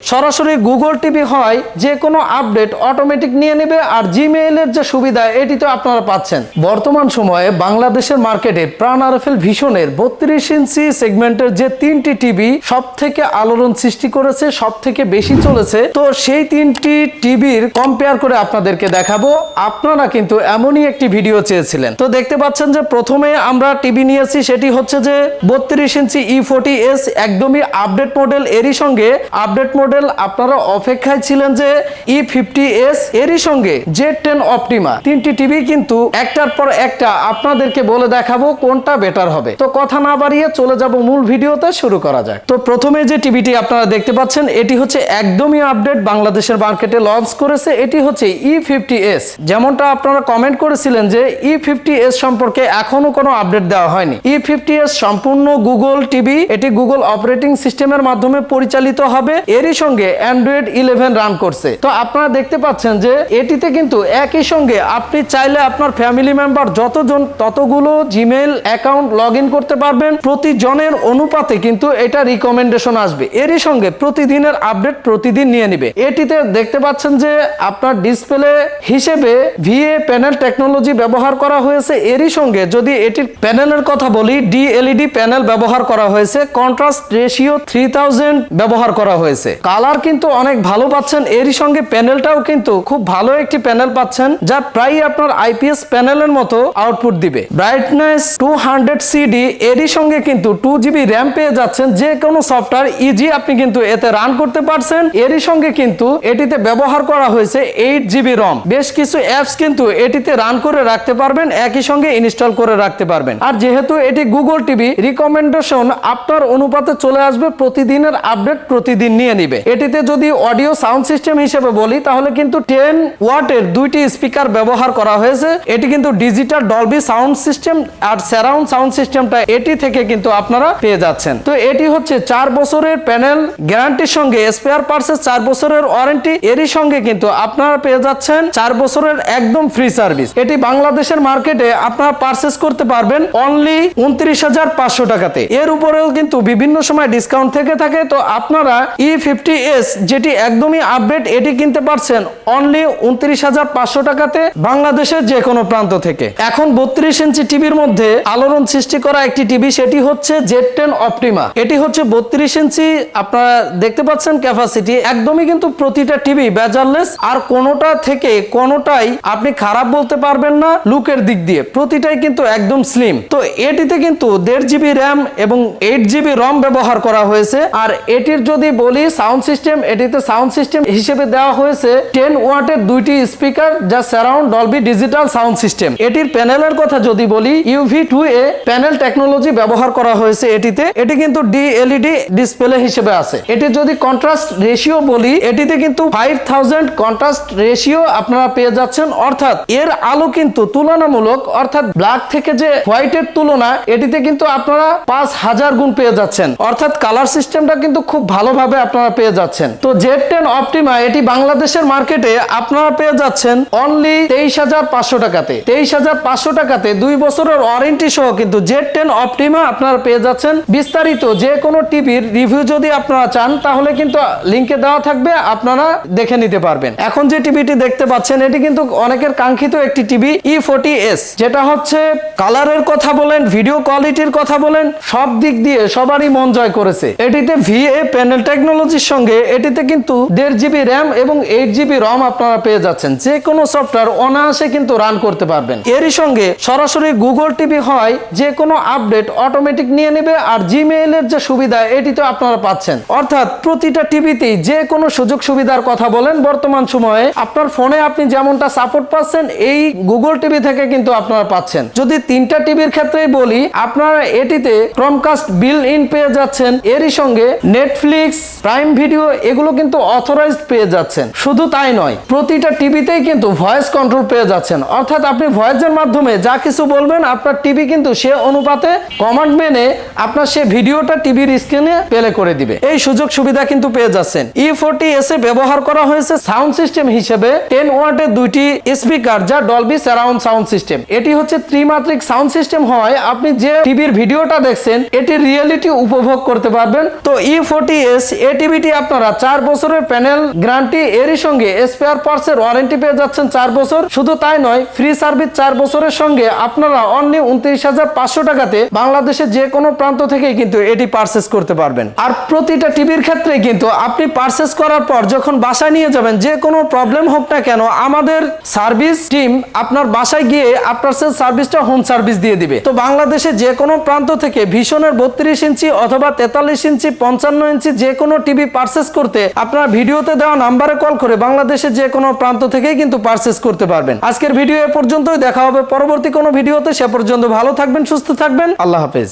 সরাসরি Google TV হয়, যে কোনো আপডেট অটোমেটিক নিয়ে নেবে আর জিমেইলের যে সুবিধা, এটি তো আপনারা পাচ্ছেন। বর্তমান সময়ে বাংলাদেশের মার্কেটে প্রাণ আরএফএল ভীষণের বত্রিশ ইঞ্চি সেগমেন্টের যে তিনটি টিভি সব থেকে আলোড়ন সৃষ্টি করেছে সব থেকে বেশি চলেছে। তো সেই তিনটি টিভির কম্পেয়ার করে আপনাদেরকে দেখাবো। আপনারা কিন্তু এমনই একটি ভিডিও চেয়েছিলেন। তো দেখতে পাচ্ছেন যে প্রথমে আমরা টিভি নিয়েছি, সেটি হচ্ছে যে বত্রিশ ইঞ্চি ই ফোর্টি এস একদমই আপডেট মডেল এরই সঙ্গে আপডেট মডেল আপনারা অপেক্ষায় ছিলেন যে ই ফিফটি এস এরই সঙ্গে জেড টেন অপটিমা তিনটি টিভি কিন্তু একটার পর একটা আপনাদেরকে বলে দেখাবো কোনটা বেটার হবে। তো কথা না বাড়িয়ে চলে যাব মূল ভিডিওতে, শুরু করা যাক। তো প্রথমে যে টিভিটি আপনারা দেখতে পাচ্ছেন, এটি হচ্ছে একদমই আপডেট বাংলাদেশের মার্কেটে লঞ্চ করেছে। এটি হচ্ছে ই ফিফটি এস যেমনটা আপনারা কমেন্ট করেছিলেন যে ই ফিফটি এস সম্পর্কে এখনও কোনো আপডেট দেওয়া হয়নি। ই ফিফটি এস সম্পূর্ণ গুগল টিভি এটি গুগল অপারেটিং সিস্টেমের মাধ্যমে পরিচালিত হবে। এরই সঙ্গে অ্যান্ড্রয়েড ইলেভেন রান করছে। তো আপনারা দেখতে পাচ্ছেন যে এটিতে কিন্তু একই সঙ্গে আপনি চাইলে আপনার ফ্যামিলি মেম্বার যতজন ততগুলো জিমেল অ্যাকাউন্ট লগ করতে পারবেন, প্রতিজনের অনুপাতে কিন্তু এটা রিকমেন্ডেশন আসবে। এরই সঙ্গে প্রতিদিনের আপডেট প্রতিদিন নিয়ে নিবে। এটিতে দেখতে পাচ্ছেন যে আপনার ডিসপ্লে হিসেবে ভিএ প্যানেল টেকনোলজি ব্যবহার করা হয়েছে। এরই সঙ্গে যদি এটির প্যানেলের কথা বলি ডিএলইডি প্যানেল ব্যবহার করা হয়েছে। কন্ট্রাস্ট রেশিও থ্রি ব্যবহার করা হয়েছে। কালার কিন্তু অনেক ভালো পাচ্ছেন। এরই সঙ্গে প্যানেলটাও কিন্তু খুব ভালো একটি প্যানেল পাচ্ছেন, যা প্রায় আপনার আইপিএস প্যানেলের মতো আউটপুট দিবে। ব্রাইটনেস টু হান্ড্রেড সিডি এরই সঙ্গে কিন্তু টু জিবি র্যাম পেয়ে যাচ্ছেন। যে কোনো সফটওয়্যার ইজি আপনি কিন্তু এতে রান করতে পারছেন। এরই সঙ্গে কিন্তু এটিতে ব্যবহার করা হয়েছে এইট জিবি রম বেশ কিছু অ্যাপস কিন্তু এটিতে রান করে রাখতে পারবেন, একই সঙ্গে ইনস্টল করে রাখতে পারবেন। আর যেহেতু এটি গুগল টিভি রিকমেন্ডেশন আপনার অনুপাতে চলে আসবে, প্রতিদিনের আপডেট প্রতিদিন নিয়ে নিবে। এটিতে যদি অডিও সাউন্ড সিস্টেম হিসেবে বলি, তাহলে কিন্তু টেন ওয়াটের দুইটি স্পিকার ব্যবহার করা হয়েছে। এটি কিন্তু ডিজিটাল ডলবি সাউন্ড সিস্টেম আর সারাউন্ড সাউন্ড সিস্টেমটা এটি থেকে কিন্তু আপনারা পেয়ে যাচ্ছেন। তো এটি হচ্ছে চার বছরের প্যানেল, গ্যারান্টির সঙ্গে স্পেয়ার পার্সেস চার বছরের ওয়ারেন্টি, এরই সঙ্গে কিন্তু আপনারা পেয়ে যাচ্ছেন চার বছরের একদম ফ্রি সার্ভিস। এটি বাংলাদেশের মার্কেটে আপনারা পারচেস করতে পারবেন অনলি উনত্রিশ হাজার পাঁচশো টাকাতে। এর উপরেও কিন্তু বিভিন্ন সময় ডিসকাউন্ট থেকে থাকে, তো আপনারা ই ফিফটি এস যেটি একদমই আপডেট এটি কিনতে পারছেন অনলি উনত্রিশ হাজার পাঁচশো টাকাতে বাংলাদেশের যে কোনো প্রান্ত থেকে। এখন বত্রিশ ইঞ্চি টিভির মধ্যে আলোড়ন সৃষ্টি করা একটি টিভি, সেটি হচ্ছে জেড টেন অপটিমা এটি হচ্ছে বত্রিশ ইঞ্চি, আপনারা দেখতে পাচ্ছেন ক্যাপাসিটি একদমই কিন্তু প্রতিটা টিভি বেজারলেস, আর কোনোটা থেকে কোনোটাই আপনি খারাপ বলতে পারবেন না লুকের দিক দিয়ে, প্রতিটাই কিন্তু একদম স্লিম তো এটিতে কিন্তু দেড় জিবি র্যাম এবং এইট জিবি রম ব্যবহার করা হয়েছে, আর এটির যদি বলি সাউন্ড সিস্টেম এটিতে সাউন্ড সিস্টেম হিসেবে দেওয়া হয়েছে টেন ওয়াটের দুইটি স্পিকার যা surround Dolby digital sound system এটির প্যানেলের কথা যদি বলি UV two A panel technology ব্যবহার করা হয়েছে এটিতে। এটি কিন্তু ডিএলইডি ডিসপ্লে হিসেবে আছে। এটি যদি কন্ট্রাস্ট রেশিও বলি, এটিতে কিন্তু ফাইভ থাউজেন্ড কন্ট্রাস্ট রেশিও আপনারা পেয়ে যাচ্ছেন। অর্থাৎ এর আলো কিন্তু তুলনামূলক, অর্থাৎ ব্ল্যাক থেকে যে হোয়াইটের তুলনা, এটিতে কিন্তু আপনারা পাঁচ হাজার গুণ পেয়ে যাচ্ছেন। অর্থাৎ কালার সিস্টেমটা কিন্তু খুব ভালোভাবে আপনারা পেয়ে যাচ্ছেন। তো জেড টেন অপটিমা, এটি বাংলাদেশের মার্কেটে আপনারা পেয়ে যাচ্ছেন অনলি তেইশ হাজার পাঁচশো টাকাতে। তেইশ হাজার পাঁচশো টাকাতে দুই বছরের ওয়ারেন্টি সহ কিন্তু জেড টেন অপটিমা আপনারা পেয়ে যাচ্ছেন। বিস্তারিত যে কোনো টিভির রিভিউ যদি আপনারা চান, তাহলে কিন্তু লিঙ্কে দেওয়া থাকবে, আপনারা দেখে নিতে পারবেন। এখন যে টিভিটি দেখতে পাচ্ছেন, এটি কিন্তু অনেকের কাঙ্ক্ষিত একটি টিভি ই ফোর্টি এস যেটা হচ্ছে কালারের কথা বলেন ভিডিও কোয়ালিটির কথা বলেন, সব দিক দিয়ে সবারই মন জয় করেছে। এটিতে ভিএ প্যানেল টেকনোলজির সঙ্গে এটিতে কিন্তু দেড় জিবি র্যাম এবং এইট জিবি রম আপনারা পেয়ে যাচ্ছেন। যে কোনো সফটওয়্যার অনায়াসে কিন্তু রান করতে পারবেন। এরই সঙ্গে সরাসরি গুগল টিভি হয় যে কোনো আপডেট অটোমেটিক নিয়ে নেবে আর জিমেইলের যে সুবিধা, এটি তো আপনারা পাচ্ছেন। অর্থাৎ প্রতিটা টিভিতেই যে কোনো সুযোগ সুবিধার কথা বলেন, বর্তমান সময়ে আপনার ফোনে আপনি যেমনটা সাপোর্ট পাচ্ছেন, এই গুগল টিভি থেকে কিন্তু আপনারা পাচ্ছেন। যদি তিনটা টিভির ক্ষেত্রে বলি, আপনারা এটিতে ক্রমকাস্ট বিল ইন পেয়ে যাচ্ছেন। এরই সঙ্গে নেটফ্লিক্স প্রাইম ভিডিও এগুলো কিন্তু অথরাইজড পেয়ে যাচ্ছেন। শুধু তাই নয়, প্রতিটা টিভিতেই কিন্তু ভয়েস কন্ট্রোল পেয়ে যাচ্ছেন। অর্থাৎ আপনি ভয়েসের মাধ্যমে যা কিছু বলবেন, আপনার টিভি কিন্তু সে অনুপাতে কমান্ড মেনে আপনার সে ভিডিওটা টিভির স্ক্রিনে প্লে করে দিবে। এই সুযোগ সুবিধা কিন্তু পেয়ে যাচ্ছেন। ই ফোরটি এস ব্যবহার করা হয়েছে সাউন্ড সিস্টেম হিসেবে টেন ওয়াটের দুইটি স্পিকার যা ডলবি সারাউন্ড সাউন্ড সিস্টেম এটি হচ্ছে ত্রিমাত্রিক সাউন্ড সিস্টেম হয় আপনি যে টিভির ভিডিওটা দেখছেন, এটি রিয়েলিটি উপভোগ করতে পারবেন। তো ই ফোরটি এস এ টিভিটি এটি আপনারা চার বছরের প্যানেল গ্যারান্টি এরই সঙ্গে স্পেয়ার পার্টসের ওয়ারেন্টি পেয়ে যাচ্ছেন চার বছর। শুধু তাই নয় ফ্রি সার্ভিস চার বছরের সঙ্গে আপনারা অনলি উনত্রিশ হাজার পাঁচশো টাকাতে বাংলাদেশের যে কোনো প্রান্ত থেকেই কিন্তু এটি পারচেস করতে পারবেন। আর প্রতিটা টিভির ক্ষেত্রে কিন্তু আপনি পারচেস করার পর যখন বাসায় নিয়ে যাবেন যে কোনো প্রবলেম হোক না কেন, আমাদের সার্ভিস টিম আপনার বাসায় গিয়ে আপনার সে সার্ভিসটা হোম সার্ভিস দিয়ে দিবে। তো বাংলাদেশে যে কোনো প্রান্ত থেকে ভীষণের বত্রিশ ইঞ্চি অথবা তেতাল্লিশ ইঞ্চি, পঞ্চান্ন ইঞ্চি যে কোনো টিভি পারচেস করতে আপনার ভিডিওতে দেওয়া নাম্বারে কল করে বাংলাদেশের যে কোনো প্রান্ত থেকেই কিন্তু পারচেস করতে পারবেন। আজকের ভিডিও এ পর্যন্তই, দেখা হবে পরবর্তী কোনো ভিডিওতে। সে পর্যন্ত ভালো থাকবেন, সুস্থ থাকবেন। আল্লাহ হাফেজ।